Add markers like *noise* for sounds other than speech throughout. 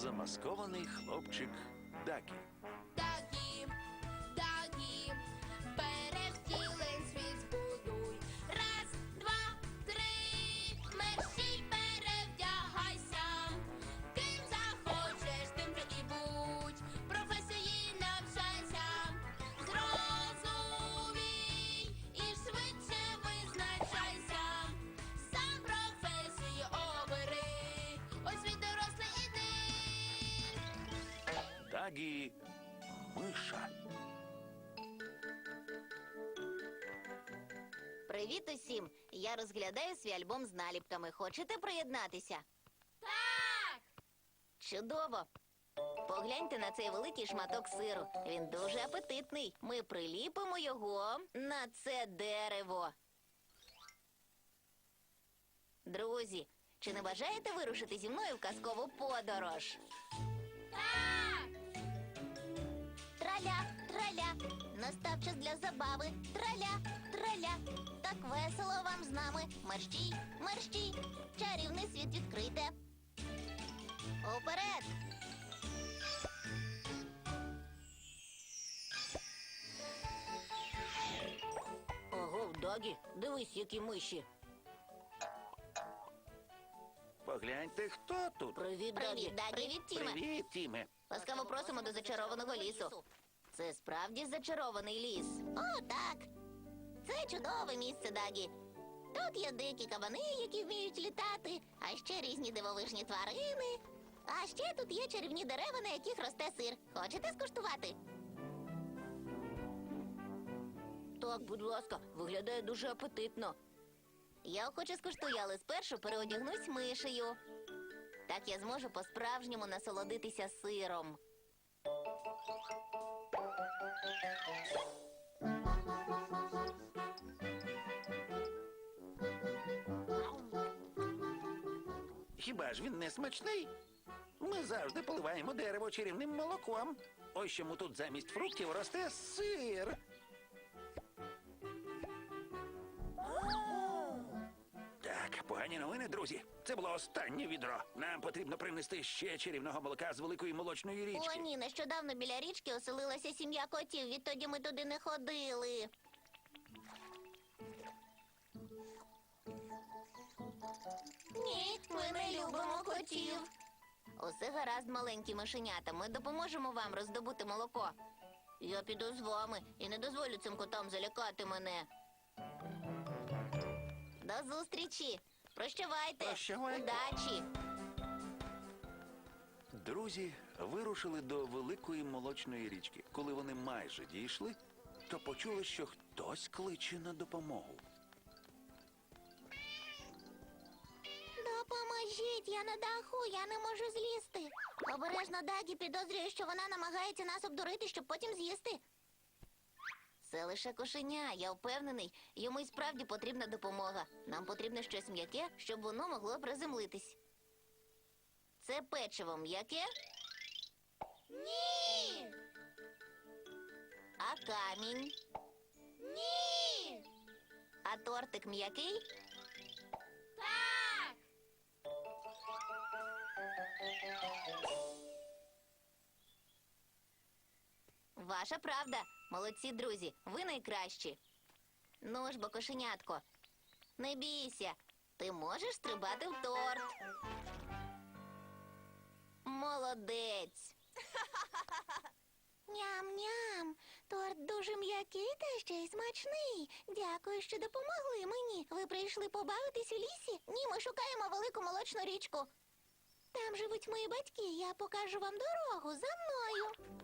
замаскований хлопчик Дагі. Дагі миша. Привіт усім! Я розглядаю свій альбом з наліпками. Хочете приєднатися? Так! Чудово! Погляньте на цей великий шматок сиру. Він дуже апетитний. Ми приліпимо його на це дерево. Друзі, чи не бажаєте вирушити зі мною в казкову подорож? Так! Траля, траля, настав час для забави. Траля, траля, так весело вам з нами. Мерщій, мерщій, чарівний світ відкрите. Уперед! Ого, Дагі, дивись, які миші. Погляньте, хто тут. Привіт, Дагі. Привіт, Тіме. Привіт, Тіме. Ласкаво просимо до зачарованого лісу. Це справді зачарований ліс. О, так. Це чудове місце, Дагі. Тут є дикі кабани, які вміють літати, а ще різні дивовижні тварини. А ще тут є чарівні дерева, на яких росте сир. Хочете скуштувати? Так, будь ласка, виглядає дуже апетитно. Я охоче скуштую, але спершу переодягнусь мишею. Так я зможу по-справжньому насолодитися сиром. Хіба ж він не смачний? Ми завжди поливаємо дерево чарівним молоком. Ось чому тут замість фруктів росте сир. Друзі. Це було останнє відро. Нам потрібно принести ще чарівного молока з великої молочної О, річки. ні, нещодавно біля річки оселилася сім'я котів, відтоді ми туди не ходили. Ні, ми не любимо котів. Усе гаразд, маленькі мишенята. Ми допоможемо вам роздобути молоко. Я піду з вами і не дозволю цим котам залякати мене. До зустрічі. Прощавайте. Прощавай. Удачі. Друзі вирушили до великої молочної річки. Коли вони майже дійшли, то почули, що хтось кличе на допомогу. Допоможіть, я на даху, я не можу злізти. Обережно Дагі підозрює, що вона намагається нас обдурити, щоб потім з'їсти. Це лише кошеня, я впевнений, йому й справді потрібна допомога. Нам потрібно щось м'яке, щоб воно могло приземлитись. Це печиво м'яке? Ні. А камінь? Ні. А тортик м'який? Так! Ваша правда. Молодці, друзі, ви найкращі. Ну ж, кошенятко, не бійся, ти можеш стрибати в торт. Молодець. *laughs* Ням-ням, торт дуже м'який та ще й смачний. Дякую, що допомогли мені. Ви прийшли побавитись у лісі? Ні, ми шукаємо велику молочну річку. Там живуть мої батьки. Я покажу вам дорогу за мною.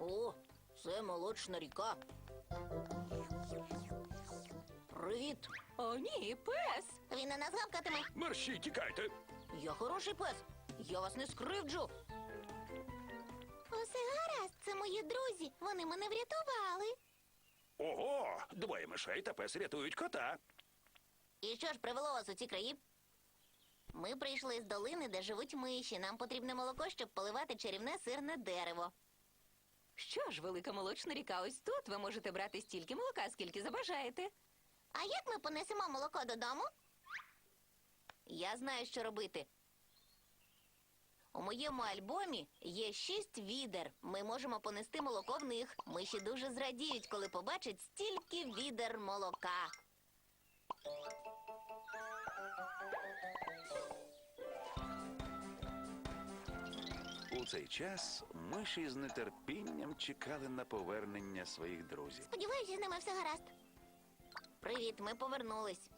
О, це молочна ріка. Привіт. О, ні, пес. Він на нас гавкатиме. Мерщій, тікайте! Я хороший пес. Я вас не скривджу. Усе гаразд, це мої друзі. Вони мене врятували. Ого! Двоє мишей та пес рятують кота. І що ж привело вас у ці краї? Ми прийшли з долини, де живуть миші. Нам потрібне молоко, щоб поливати чарівне сирне дерево. Що ж, велика молочна ріка, ось тут ви можете брати стільки молока, скільки забажаєте. А як ми понесемо молоко додому? Я знаю, що робити. У моєму альбомі є шість відер. Ми можемо понести молоко в них. Миші дуже зрадіють, коли побачать стільки відер молока. У цей час миші з нетерпінням чекали на повернення своїх друзів. Сподіваюся, з ними все гаразд. Привіт, ми повернулись.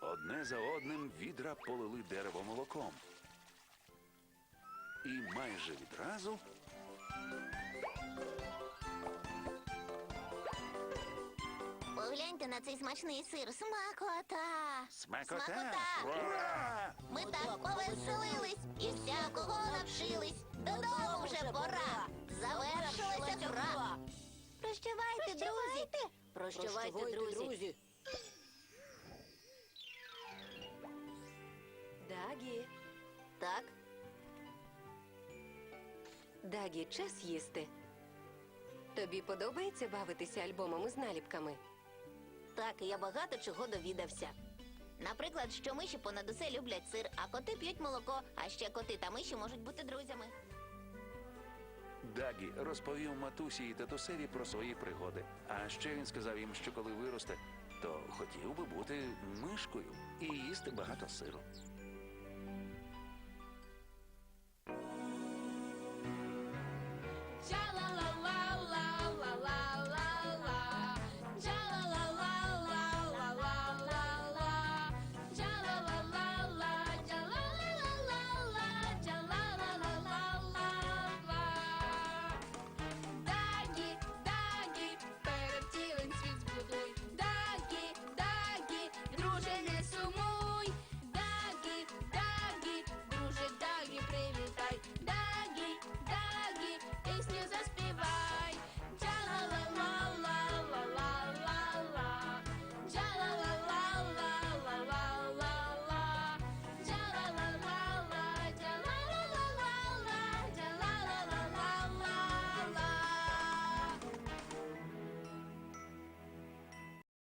Одне за одним відра полили дерево молоком. І майже відразу Погляньте на цей смачний сир. Смакота! смакота! Смакота! Ура! Ми так повеселились і всякого навчились. Додому вже пора. Завершилася гра. Прощавайте, друзі. Прощавайте, друзі. Дагі, Так, Дагі, час їсти. Тобі подобається бавитися альбомами з наліпками? Так, я багато чого довідався. Наприклад, що миші понад усе люблять сир, а коти п'ють молоко, а ще коти та миші можуть бути друзями. Дагі розповів матусі і татусеві про свої пригоди. А ще він сказав їм, що коли виросте, то хотів би бути мишкою і їсти багато сиру.